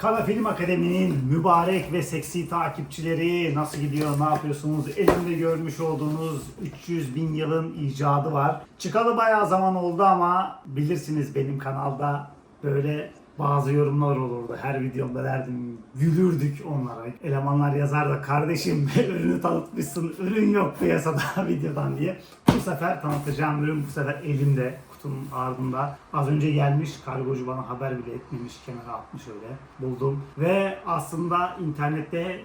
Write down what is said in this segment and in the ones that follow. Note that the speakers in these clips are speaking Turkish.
Kara Film Akademi'nin mübarek ve seksi takipçileri nasıl gidiyor, ne yapıyorsunuz? Elimde görmüş olduğunuz 300 bin yılın icadı var. Çıkalı bayağı zaman oldu ama bilirsiniz benim kanalda böyle bazı yorumlar olurdu. Her videomda derdim gülürdük onlara. Elemanlar yazar da kardeşim ürünü tanıtmışsın, ürün yok piyasada videodan diye. Bu sefer tanıtacağım ürün bu sefer elimde kutunun ardında. Az önce gelmiş kargocu bana haber bile etmemiş kenara atmış öyle buldum. Ve aslında internette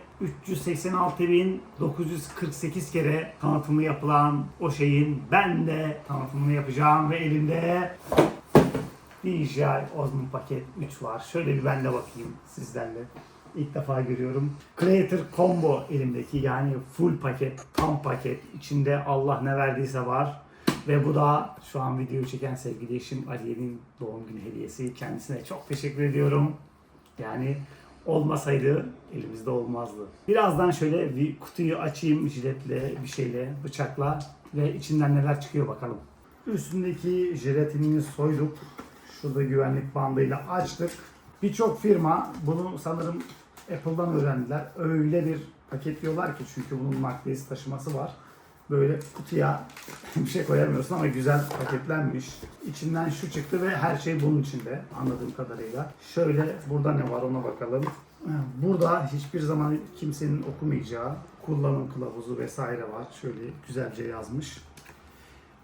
386.948 kere tanıtımı yapılan o şeyin ben de tanıtımını yapacağım ve elimde DJI Osmo Paket 3 var. Şöyle bir ben de bakayım sizlerle. İlk defa görüyorum. Creator Combo elimdeki yani full paket, tam paket. İçinde Allah ne verdiyse var. Ve bu da şu an videoyu çeken sevgili eşim Aliye'nin doğum günü hediyesi. Kendisine çok teşekkür ediyorum. Yani olmasaydı elimizde olmazdı. Birazdan şöyle bir kutuyu açayım jiletle, bir şeyle, bıçakla ve içinden neler çıkıyor bakalım. Üstündeki jelatinini soyduk. Şurada güvenlik bandıyla açtık. Birçok firma bunu sanırım Apple'dan öğrendiler. Öyle bir paketliyorlar ki çünkü bunun nakliyesi taşıması var. Böyle kutuya bir şey koyamıyorsun ama güzel paketlenmiş. İçinden şu çıktı ve her şey bunun içinde anladığım kadarıyla. Şöyle burada ne var ona bakalım. Burada hiçbir zaman kimsenin okumayacağı kullanım kılavuzu vesaire var. Şöyle güzelce yazmış.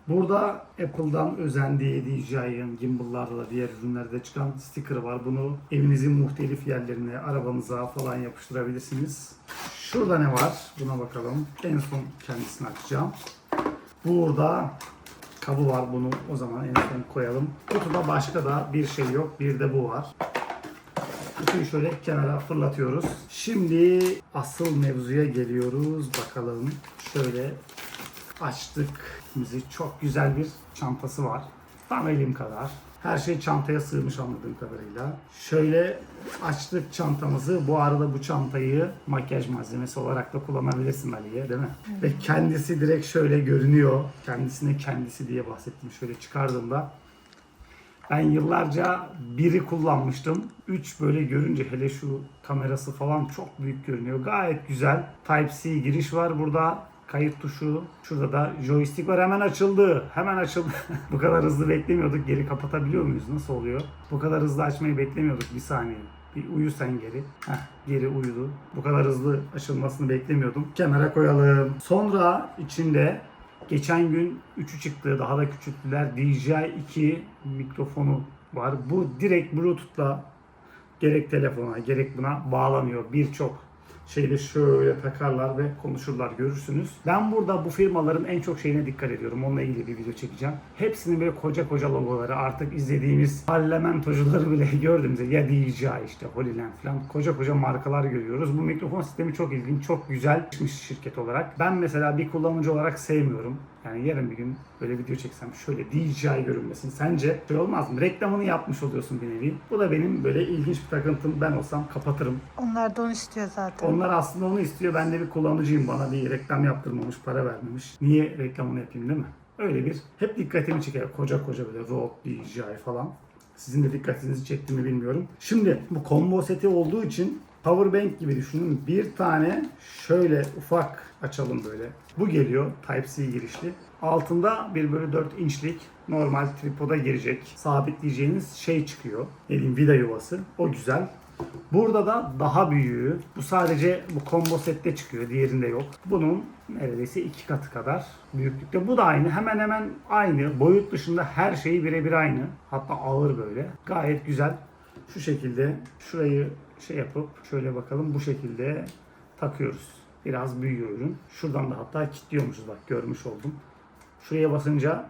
Burada Apple'dan özendiği DJI'ın gimbal'larda da diğer ürünlerde çıkan sticker var. Bunu evinizin muhtelif yerlerine, arabanıza falan yapıştırabilirsiniz. Şurada ne var? Buna bakalım. En son kendisini açacağım. Burada kabı var. Bunu o zaman en son koyalım. Kutuda başka da bir şey yok. Bir de bu var. Kutuyu şöyle kenara fırlatıyoruz. Şimdi asıl mevzuya geliyoruz. Bakalım. Şöyle açtık. Bizi çok güzel bir çantası var. Tam elim kadar. Her şey çantaya sığmış anladığım kadarıyla. Şöyle açtık çantamızı. Bu arada bu çantayı makyaj malzemesi olarak da kullanabilirsin Aliye değil mi? Ve kendisi direkt şöyle görünüyor. Kendisine kendisi diye bahsettim. Şöyle çıkardığımda ben yıllarca biri kullanmıştım. 3 böyle görünce hele şu kamerası falan çok büyük görünüyor. Gayet güzel. Type-C giriş var burada. Kayıt tuşu. Şurada da joystick var. Hemen açıldı. Hemen açıldı. Bu kadar hızlı beklemiyorduk. Geri kapatabiliyor muyuz? Nasıl oluyor? Bu kadar hızlı açmayı beklemiyorduk. Bir saniye. Bir uyu sen geri. Heh, geri uyudu. Bu kadar hızlı açılmasını beklemiyordum. Kenara koyalım. Sonra içinde Geçen gün 3'ü çıktı. Daha da küçülttüler. DJI 2 mikrofonu var. Bu direkt Bluetooth'la gerek telefona gerek buna bağlanıyor. Birçok şeyde şöyle takarlar ve konuşurlar görürsünüz. Ben burada bu firmaların en çok şeyine dikkat ediyorum. Onunla ilgili bir video çekeceğim. Hepsinin böyle koca koca logoları artık izlediğimiz parlamentocuları bile gördüğümüzde ya DJI işte Holyland falan koca koca markalar görüyoruz. Bu mikrofon sistemi çok ilginç, çok güzel çıkmış şirket olarak. Ben mesela bir kullanıcı olarak sevmiyorum. Yani yarın bir gün böyle video çeksem şöyle DJI görünmesin. Sence şey olmaz mı? Reklamını yapmış oluyorsun bir nevi. Bu da benim böyle ilginç bir takıntım. Ben olsam kapatırım. Onlar da onu istiyor zaten. Onlar aslında onu istiyor. Ben de bir kullanıcıyım. Bana bir reklam yaptırmamış, para vermemiş. Niye reklamını yapayım değil mi? Öyle bir hep dikkatimi çeker. Koca koca böyle Rode, DJI falan. Sizin de dikkatinizi çekti mi bilmiyorum. Şimdi bu combo seti olduğu için powerbank gibi düşünün. Bir tane şöyle ufak açalım böyle. Bu geliyor Type-C girişli. Altında 1 bölü 4 inçlik normal tripoda girecek sabitleyeceğiniz şey çıkıyor. Ne diyeyim vida yuvası. O güzel. Burada da daha büyüğü. Bu sadece bu combo sette çıkıyor. Diğerinde yok. Bunun neredeyse iki katı kadar büyüklükte. Bu da aynı. Hemen hemen aynı. Boyut dışında her şeyi birebir aynı. Hatta ağır böyle. Gayet güzel. Şu şekilde şurayı şey yapıp şöyle bakalım bu şekilde takıyoruz. Biraz büyüyor ürün. Şuradan da hatta kilitliyormuşuz bak görmüş oldum. Şuraya basınca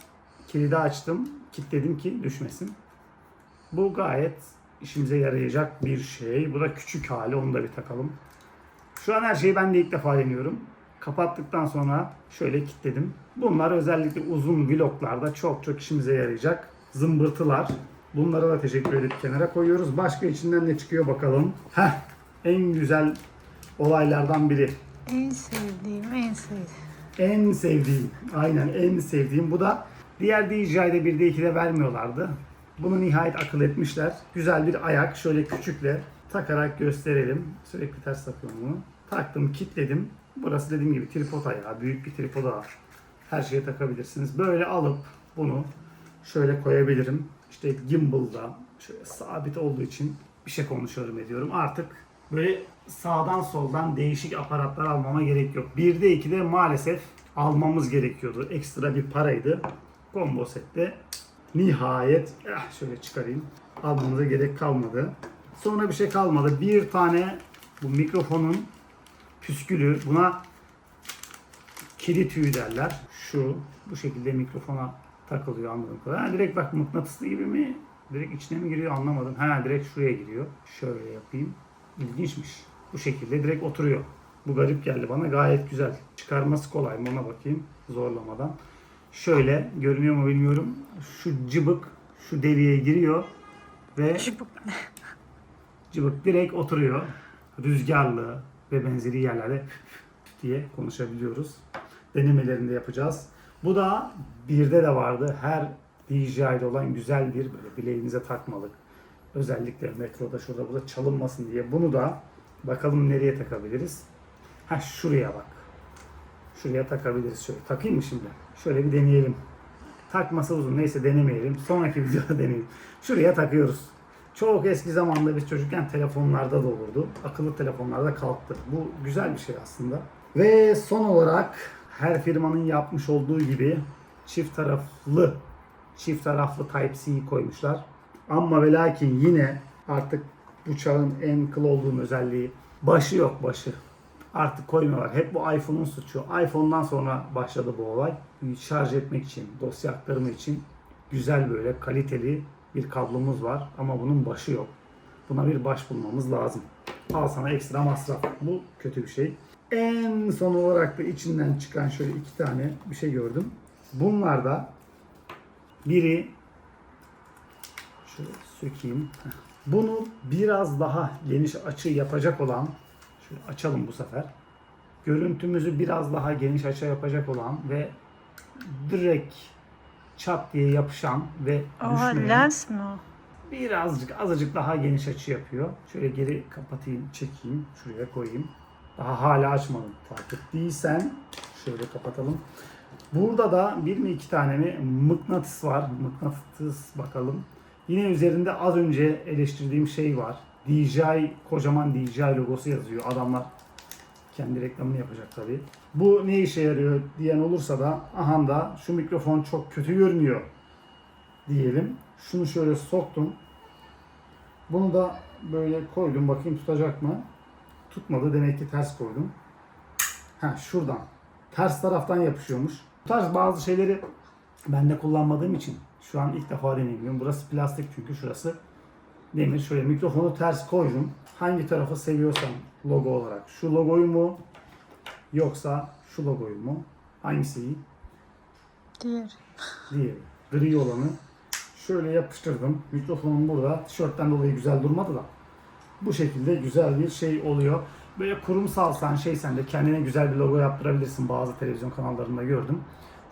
kilidi açtım. Kilitledim ki düşmesin. Bu gayet işimize yarayacak bir şey. Bu da küçük hali onu da bir takalım. Şu an her şeyi ben de ilk defa deniyorum. Kapattıktan sonra şöyle kilitledim. Bunlar özellikle uzun vloglarda çok çok işimize yarayacak zımbırtılar. Bunlara da teşekkür edip kenara koyuyoruz. Başka içinden ne çıkıyor bakalım. Heh, en güzel olaylardan biri. En sevdiğim, en sevdiğim. En sevdiğim, aynen en sevdiğim. Bu da diğer DJI'de 1'de 2'de vermiyorlardı. Bunu nihayet akıl etmişler. Güzel bir ayak şöyle küçükle takarak gösterelim. Sürekli ters takıyorum bunu. Taktım, kilitledim. Burası dediğim gibi tripod ayağı. Büyük bir tripod ayağı. Her şeye takabilirsiniz. Böyle alıp bunu şöyle koyabilirim. İşte gimbal'da şöyle sabit olduğu için bir şey konuşuyorum ediyorum. Artık böyle sağdan soldan değişik aparatlar almama gerek yok. 1'de 2'de maalesef almamız gerekiyordu. Ekstra bir paraydı. Combo sette nihayet eh, şöyle çıkarayım. Almamıza gerek kalmadı. Sonra bir şey kalmadı. Bir tane bu mikrofonun püskülü buna kili tüyü derler. Şu bu şekilde mikrofona takılıyor kadarıyla. Ha, direkt bak mıknatıslı gibi mi? Direkt içine mi giriyor anlamadım. Ha direkt şuraya giriyor. Şöyle yapayım. İlginçmiş. Bu şekilde direkt oturuyor. Bu garip geldi bana. Gayet güzel. Çıkarması kolay mı ona bakayım. Zorlamadan. Şöyle görünüyor mu bilmiyorum. Şu cıbık şu deliğe giriyor ve cıbık direkt oturuyor. Rüzgarlı ve benzeri yerlerde diye konuşabiliyoruz. Denemelerini de yapacağız. Bu da birde de vardı. Her DJI'de olan güzel bir böyle bileğinize takmalık. Özellikle metroda şurada burada çalınmasın diye. Bunu da bakalım nereye takabiliriz. Ha şuraya bak. Şuraya takabiliriz şöyle. Takayım mı şimdi? Şöyle bir deneyelim. Takması uzun. Neyse denemeyelim. Sonraki videoda deneyelim. Şuraya takıyoruz. Çok eski zamanda biz çocukken telefonlarda da olurdu. Akıllı telefonlarda kalktı. Bu güzel bir şey aslında. Ve son olarak her firmanın yapmış olduğu gibi çift taraflı çift taraflı Type-C'yi koymuşlar. Ama ve lakin yine artık bu çağın en kıl olduğum özelliği başı yok başı. Artık koymuyorlar. Hep bu iPhone'un suçu. iPhone'dan sonra başladı bu olay. Şarj etmek için, dosya aktarımı için güzel böyle kaliteli bir kablomuz var ama bunun başı yok. Buna bir baş bulmamız lazım. Al sana ekstra masraf. Bu kötü bir şey. En son olarak da içinden çıkan şöyle iki tane bir şey gördüm. Bunlar da biri şöyle sökeyim. Bunu biraz daha geniş açı yapacak olan şöyle açalım bu sefer. Görüntümüzü biraz daha geniş açı yapacak olan ve direkt çat diye yapışan ve Oha düşmeyen lens mi o? birazcık azıcık daha geniş açı yapıyor. Şöyle geri kapatayım, çekeyim, şuraya koyayım. Daha hala açmadım. Fark ettiysen şöyle kapatalım. Burada da bir mi iki tane mi mıknatıs var. Mıknatıs bakalım. Yine üzerinde az önce eleştirdiğim şey var. DJI, kocaman DJI logosu yazıyor. Adamlar kendi reklamını yapacak tabii. Bu ne işe yarıyor diyen olursa da aha da şu mikrofon çok kötü görünüyor diyelim. Şunu şöyle soktum. Bunu da böyle koydum. Bakayım tutacak mı? Tutmadı. Demek ki ters koydum. Ha şuradan. Ters taraftan yapışıyormuş. Bu tarz bazı şeyleri ben de kullanmadığım için şu an ilk defa deneyimliyorum. Burası plastik çünkü şurası demir. Şöyle mikrofonu ters koydum. Hangi tarafı seviyorsam logo olarak. Şu logoyu mu yoksa şu logoyu mu? Hangisi iyi? Diğer. Diğeri. Gri olanı. Şöyle yapıştırdım. Mikrofonum burada. Tişörtten dolayı güzel durmadı da. Bu şekilde güzel bir şey oluyor. Böyle kurumsalsan şey sen de kendine güzel bir logo yaptırabilirsin. Bazı televizyon kanallarında gördüm.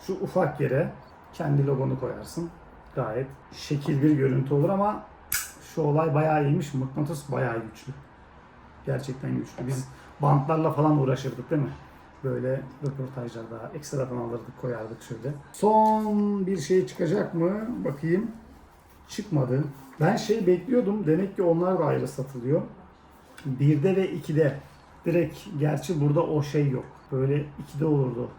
Şu ufak yere kendi logonu koyarsın. Gayet şekil bir görüntü olur ama şu olay bayağı iyiymiş. Mıknatıs bayağı güçlü. Gerçekten güçlü. Biz bantlarla falan uğraşırdık değil mi? Böyle röportajlarda ekstradan alırdık koyardık şöyle. Son bir şey çıkacak mı? Bakayım. Çıkmadı. Ben şey bekliyordum. Demek ki onlar da ayrı satılıyor. 1'de ve 2'de. Direkt gerçi burada o şey yok. Böyle 2'de olurdu.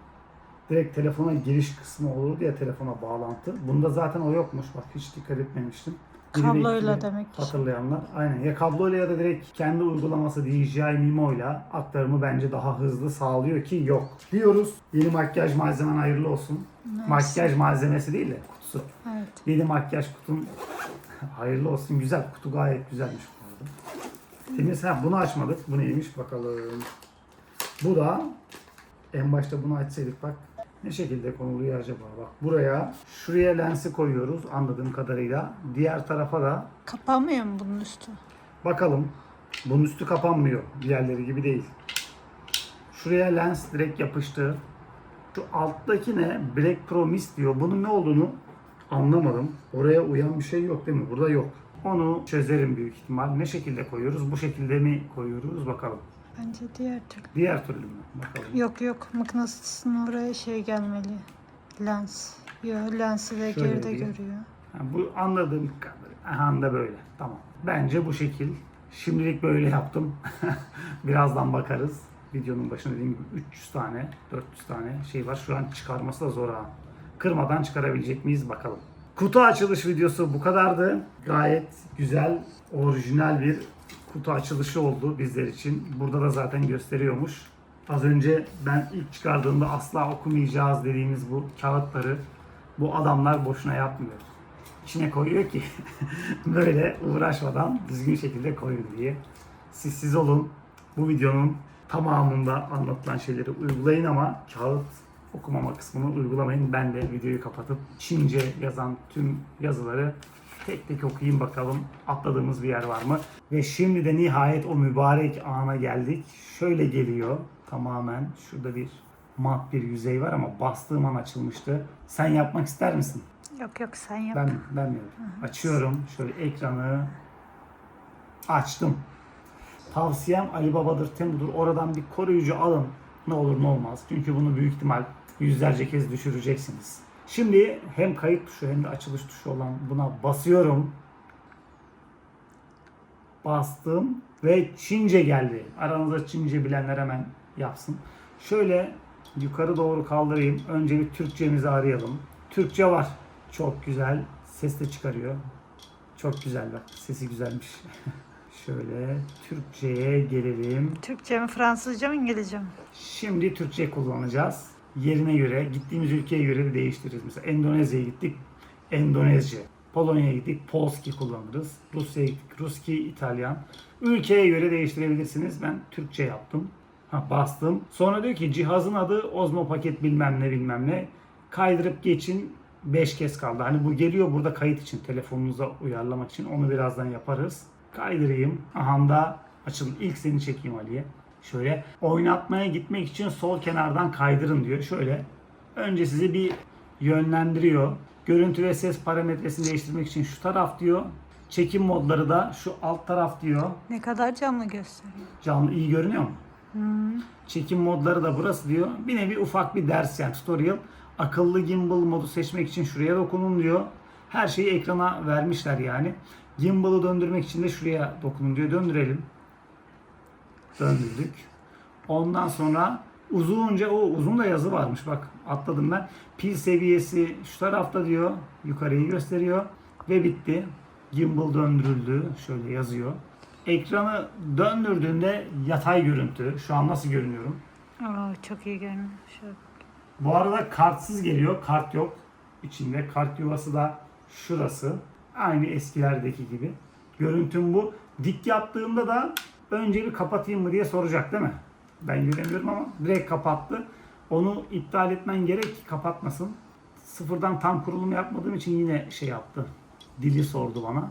Direkt telefona giriş kısmı olurdu ya telefona bağlantı. Bunda zaten o yokmuş. Bak hiç dikkat etmemiştim. Kabloyla demek ki. Hatırlayanlar. Aynen. Ya kabloyla ya da direkt kendi uygulaması DJI Mimo'yla aktarımı bence daha hızlı sağlıyor ki yok. Diyoruz. Yeni makyaj malzemen hayırlı olsun. Nice. Makyaj malzemesi değil de kutusu. Evet. Yeni makyaj kutum hayırlı olsun. Güzel. Kutu gayet güzelmiş bu arada. Temiz. Ha bunu açmadık. Bu neymiş bakalım. Bu da en başta bunu açsaydık bak ne şekilde konuluyor acaba bak buraya şuraya lensi koyuyoruz anladığım kadarıyla diğer tarafa da Kapanmıyor mu bunun üstü? bakalım bunun üstü kapanmıyor diğerleri gibi değil şuraya lens direkt yapıştı şu alttaki ne Black Pro Mist diyor bunun ne olduğunu anlamadım oraya uyan bir şey yok değil mi burada yok Onu çözerim büyük ihtimal. Ne şekilde koyuyoruz? Bu şekilde mi koyuyoruz? Bakalım. Bence diğer türlü. Diğer türlü mü? Bakalım. Yok yok mıknatısın oraya şey gelmeli. Lens. Yok lensi de Şöyle geride bir- görüyor. Ha, bu anladığım kadarıyla. Aha da böyle. Tamam. Bence bu şekil. Şimdilik böyle yaptım. Birazdan bakarız. Videonun başında dediğim gibi 300 tane, 400 tane şey var. Şu an çıkarması da zor ha. Kırmadan çıkarabilecek miyiz bakalım. Kutu açılış videosu bu kadardı. Gayet güzel, orijinal bir kutu açılışı oldu bizler için. Burada da zaten gösteriyormuş. Az önce ben ilk çıkardığımda asla okumayacağız dediğimiz bu kağıtları bu adamlar boşuna yapmıyor. İçine koyuyor ki böyle uğraşmadan düzgün şekilde koyun diye. Siz siz olun. Bu videonun tamamında anlatılan şeyleri uygulayın ama kağıt okumama kısmını uygulamayın. Ben de videoyu kapatıp Çince yazan tüm yazıları tek tek okuyayım bakalım atladığımız bir yer var mı? Ve şimdi de nihayet o mübarek ana geldik. Şöyle geliyor tamamen. Şurada bir mat bir yüzey var ama bastığım an açılmıştı. Sen yapmak ister misin? Yok yok sen yap. Ben ben mi? Açıyorum. Şöyle ekranı açtım. Tavsiyem Ali Baba'dır, Temu'dur. Oradan bir koruyucu alın. Ne olur ne olmaz. Çünkü bunu büyük ihtimal yüzlerce kez düşüreceksiniz. Şimdi hem kayıt tuşu hem de açılış tuşu olan buna basıyorum. Bastım ve Çince geldi. Aranızda Çince bilenler hemen yapsın. Şöyle yukarı doğru kaldırayım. Önce bir Türkçemizi arayalım. Türkçe var. Çok güzel. Ses de çıkarıyor. Çok güzel bak. Sesi güzelmiş. Şöyle Türkçe'ye gelelim. Türkçe mi Fransızca mı İngilizce mi? Şimdi Türkçe kullanacağız. Yerine göre, gittiğimiz ülkeye göre de değiştiririz. Mesela Endonezya'ya gittik, Endonezce. Polonya'ya gittik, Polski kullanırız. Rusya'ya gittik, Ruski, İtalyan. Ülkeye göre değiştirebilirsiniz. Ben Türkçe yaptım. Ha, bastım. Sonra diyor ki cihazın adı Osmo paket bilmem ne bilmem ne. Kaydırıp geçin 5 kez kaldı. Hani bu geliyor burada kayıt için, telefonunuza uyarlamak için. Onu birazdan yaparız. Kaydırayım. Aha da açılın. İlk seni çekeyim Ali'ye. Şöyle oynatmaya gitmek için sol kenardan kaydırın diyor. Şöyle önce sizi bir yönlendiriyor. Görüntü ve ses parametresini değiştirmek için şu taraf diyor. Çekim modları da şu alt taraf diyor. Ne kadar canlı gösteriyor. Canlı iyi görünüyor mu? Çekim modları da burası diyor. Bir nevi ufak bir ders yani tutorial. Akıllı gimbal modu seçmek için şuraya dokunun diyor. Her şeyi ekrana vermişler yani. Gimbal'ı döndürmek için de şuraya dokunun diyor. Döndürelim. Döndürdük. Ondan sonra uzunca o uzun da yazı varmış bak atladım ben. Pil seviyesi şu tarafta diyor. Yukarıyı gösteriyor. Ve bitti. Gimbal döndürüldü. Şöyle yazıyor. Ekranı döndürdüğünde yatay görüntü. Şu an nasıl görünüyorum? Oo, çok iyi görünüyor. Bu arada kartsız geliyor. Kart yok. İçinde kart yuvası da şurası. Aynı eskilerdeki gibi. Görüntüm bu. Dik yaptığımda da önce bir kapatayım mı diye soracak değil mi? Ben göremiyorum ama direkt kapattı. Onu iptal etmen gerek ki kapatmasın. Sıfırdan tam kurulum yapmadığım için yine şey yaptı. Dili sordu bana.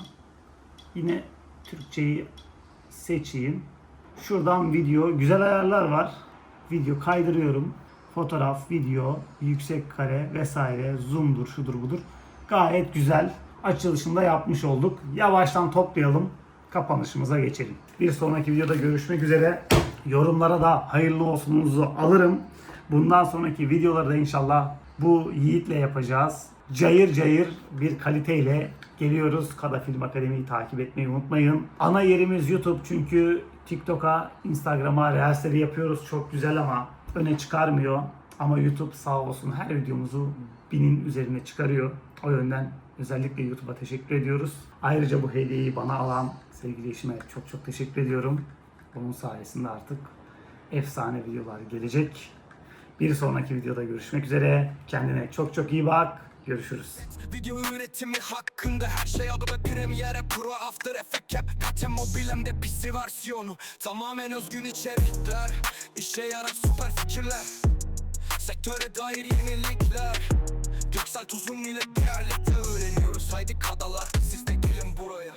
Yine Türkçeyi seçeyim. Şuradan video, güzel ayarlar var. Video kaydırıyorum. Fotoğraf, video, yüksek kare vesaire, zoom'dur, şudur budur. Gayet güzel. Açılışında yapmış olduk. Yavaştan toplayalım. Kapanışımıza geçelim. Bir sonraki videoda görüşmek üzere. Yorumlara da hayırlı olsununuzu alırım. Bundan sonraki videoları da inşallah bu Yiğit'le yapacağız. Cayır cayır bir kaliteyle geliyoruz. Kada Film Akademi'yi takip etmeyi unutmayın. Ana yerimiz YouTube çünkü TikTok'a, Instagram'a reelsleri yapıyoruz. Çok güzel ama öne çıkarmıyor. Ama YouTube sağ olsun her videomuzu binin üzerine çıkarıyor. O yönden özellikle YouTube'a teşekkür ediyoruz. Ayrıca bu hediyeyi bana alan sevgili eşime çok çok teşekkür ediyorum. Onun sayesinde artık efsane videolar gelecek. Bir sonraki videoda görüşmek üzere. Kendine çok çok iyi bak. Görüşürüz. Video üretimi hakkında her şey adı Premiere Pro After Effect Cap Katem mobilemde PC versiyonu Tamamen özgün içerikler İşe yarar süper fikirler Sektöre dair yenilikler Göksel tuzum ile birlikte öğreniyoruz. Haydi kadalar siz de gelin buraya